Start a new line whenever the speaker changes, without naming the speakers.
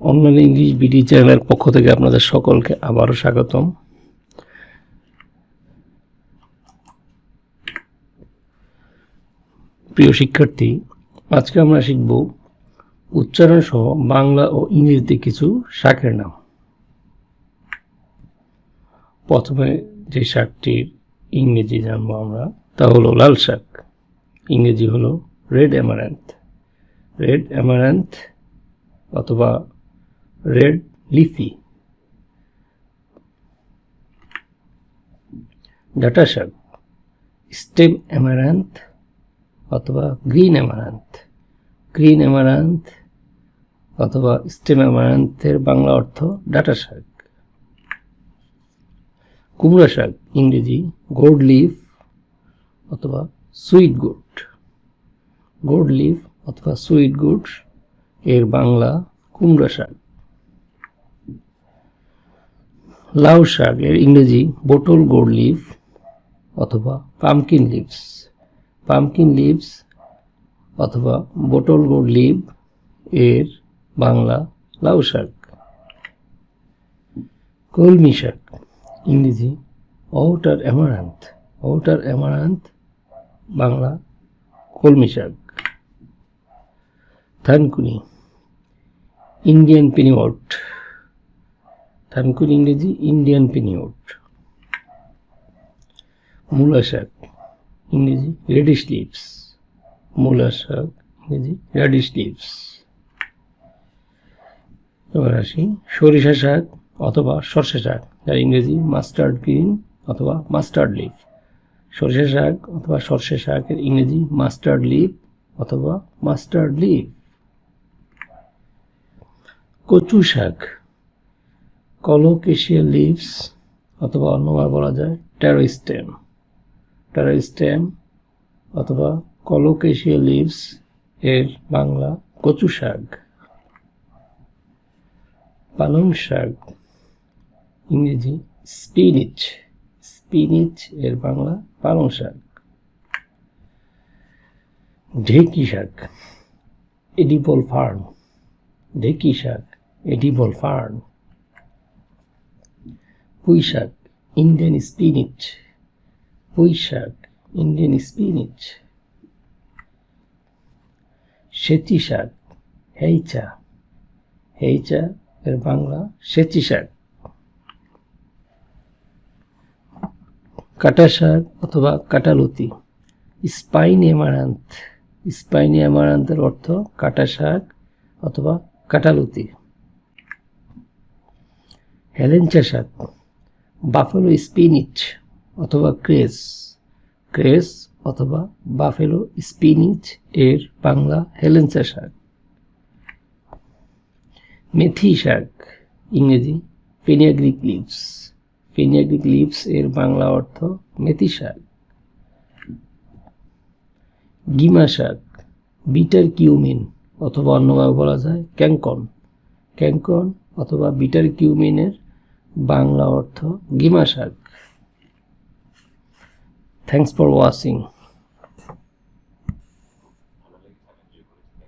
Online English BD চ্যানেলের পক্ষ থেকে আপনাদের সকলকে আবারও স্বাগতম। প্রিয় শিক্ষার্থী, আজকে আমরা শিখব উচ্চারণ সহ বাংলা ও ইংরেজিতে কিছু শাকের নাম। প্রথমে যে শাকটির ইংরেজি জানব আমরা, তা হলো লাল শাক। ইংরেজি হলো রেড অ্যামারান্থ রেড অ্যামারান্থ অথবা রেড লিফি। ডাটা শাক স্টেম অ্যামারান্থ অথবা গ্রিন অ্যামারান্থ। গ্রিন অ্যামারান্থ অথবা স্টেম অ্যামারান্থের বাংলা অর্থ ডাটা শাক কুমড়া শাক ইংরেজি, গোড লিফ অথবা সুইট গুড। গোড লিফ অথবা সুইট গুড এর বাংলা কুমড়া শাক লাউ শাক, এর ইংরেজি বোটল গোড লিভ অথবা পামকিন লিভস। পামকিন লিভস অথবা বোটল গোড লিভ এর বাংলা লাউ শাক। কলমি শাক, ইংরেজি ওটার অ্যামারান্থ ওটার অ্যামারান্থ বাংলা কলমি শাক। থানকুনি, ইন্ডিয়ান পিনিওট থানকুনি ইংরেজি ইন্ডিয়ান পিনিওট মূলা শাক ইংরেজি রেডিশ লিভস। মূলা শাক ইংরেজি রেডিশ লিভস। এবার আসি সরিষা শাক অথবা সর্ষে শাক, যার ইংরেজি মাস্টার্ড গ্রিন অথবা মাস্টার্ড লিফ। সরিষা শাক অথবা সর্ষে শাকের ইংরেজি মাস্টার্ড লিফ অথবা মাস্টার্ড লিফ। কচু শাক কলোকেশিয়া লিভস, অথবা অন্যভাবে বলা যায় ট্যারোস্টেম ট্যারোস্টেম অথবা কলোকেশিয়া লিভস এর বাংলা কচু শাক। পালং শাক, ইংরেজি স্পিনিচ। স্পিনিচ এর বাংলা পালং শাক। ঢেকি শাক এডিবল ফার্ম। ঢেকি শাক এডিবল ফার্ম। পুঁই শাক ইন্ডিয়ান স্পিনিচ পুঁই শাক ইন্ডিয়ান স্পিনিচ সেচি শাক হেইচা হেইচা এর বাংলা সেচি শাক কাটা শাক অথবা কাটালতি স্পাইন এমারান্থ স্পাইনি অ্যামারান্থের অর্থ কাটা শাক অথবা কাটালতি। হেলেঞ্চা শাক বাফেলো স্পিনিচ অথবা ক্রেস ক্রেস অথবা বাফেলো স্পিনিচ এর বাংলা হেলেঞ্চা শাক। মেথি শাক, ইংরেজি ফেনিয়াগ্রিক লিভস। ফেনিয়াগ্রিক লিভস এর বাংলা অর্থ মেথি শাক। গিমা শাক, বিটার কিউমিন অথবা অন্যভাবে বলা যায় ক্যাংকন। ক্যাঙ্কন অথবা বিটার কিউমিনের বাংলা অর্থ গিমা শাক। Thanks for watching